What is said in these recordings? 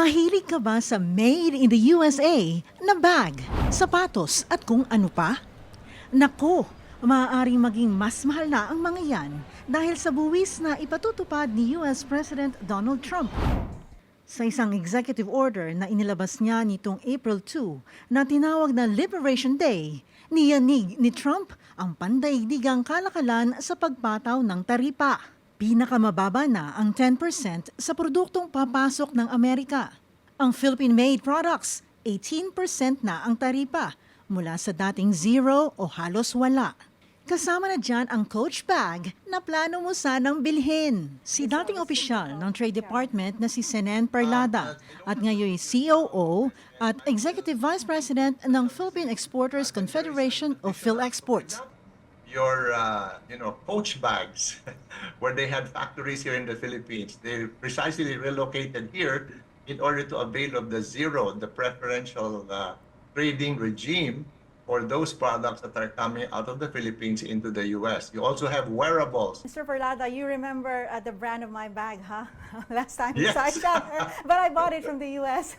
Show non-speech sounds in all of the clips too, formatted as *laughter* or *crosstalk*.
Mahilig ka ba sa made in the USA na bag, sapatos at kung ano pa? Nako, maaaring maging mas mahal na ang mga yan dahil sa buwis na ipatutupad ni US President Donald Trump. Sa isang executive order na inilabas niya nitong April 2 na tinawag na Liberation Day, niyanig ni Trump ang pandaigdigang kalakalan sa pagpataw ng taripa. Pinakamababa na ang 10% sa produktong papasok ng Amerika. Ang Philippine-made products, 18% na ang taripa mula sa dating zero o halos wala. Kasama na dyan ang Coach Bag na plano mo sanang bilhin. Si dating opisyal ng Trade Department na si Senen Parlada at ngayon COO at Executive Vice President ng Philippine Exporters Confederation of PhilExport. Your uh, you know coach bags *laughs* where they had factories here in the Philippines. They precisely relocated here in order to avail of the zero, the preferential uh, trading regime for those products that are coming out of the Philippines into the US. You also have wearables. Mr. Perlada, you remember uh, the brand of my bag, huh? *laughs* Last time Yes. saw each other, *laughs* but I bought it from the U.S. *laughs*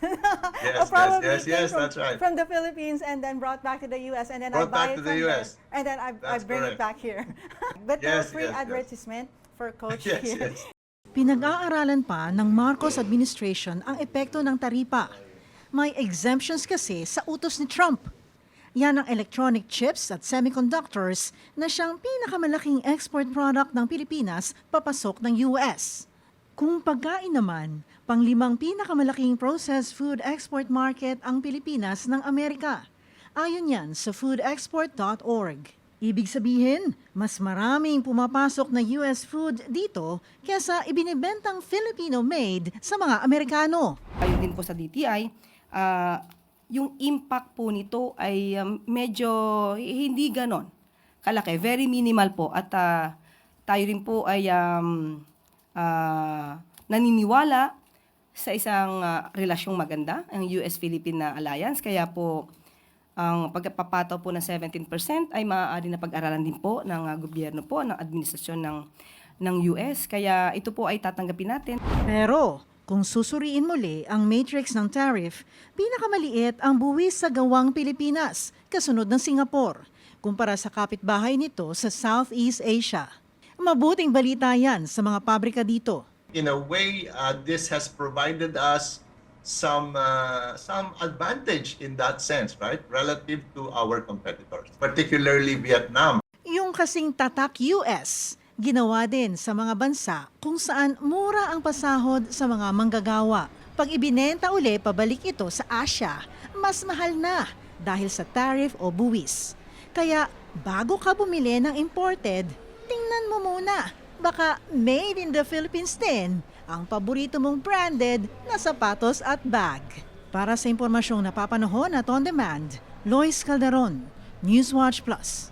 Yes, yes, came yes, from, that's right. From the Philippines and then brought back to the U.S. and then I Brought buy back it to the US. there, and then I, I bring correct. it back here. but no Yes, free yes, yes. advertisement for Coach Yes, here. yes. Pinag-aaralan pa ng Marcos administration ang epekto ng taripa. May exemptions kasi sa utos ni Trump. Yan ang electronic chips at semiconductors na siyang pinakamalaking export product ng Pilipinas papasok ng US. Kung pagkain naman, panglimang pinakamalaking processed food export market ang Pilipinas ng Amerika. Ayon yan sa foodexport.org. Ibig sabihin, mas maraming pumapasok na US food dito kesa ibinibentang Filipino-made sa mga Amerikano. Ayun din po sa DTI, ah, yung impact po nito ay um, medyo hindi ganon kalaki. Very minimal po. At ah, tayo rin po ay um, ah, naniniwala sa isang ah, relasyong maganda, ang US-Philippine na alliance. Kaya po, ang pagpapataw po ng 17% ay maaari na pag-aralan din po ng ah, gobyerno po, ng administrasyon ng, ng US. Kaya ito po ay tatanggapin natin. Pero kung susuriin muli ang matrix ng tariff, pinakamaliit ang buwis sa gawang Pilipinas, kasunod ng Singapore, kumpara sa kapitbahay nito sa Southeast Asia. Mabuting balita yan sa mga pabrika dito. in a way, uh, this has provided us some uh, some advantage in that sense, right, relative to our competitors, particularly Vietnam. Yung kasing tatak US, ginawa din sa mga bansa kung saan mura ang pasahod sa mga manggagawa. Pag ibinenta uli pabalik ito sa Asia, mas mahal na dahil sa tariff o buwis. Kaya bago ka bumili ng imported, tingnan mo muna. Baka made in the Philippines din ang paborito mong branded na sapatos at bag. Para sa impormasyong napapanahon at on demand, Lois Calderon, Newswatch Plus.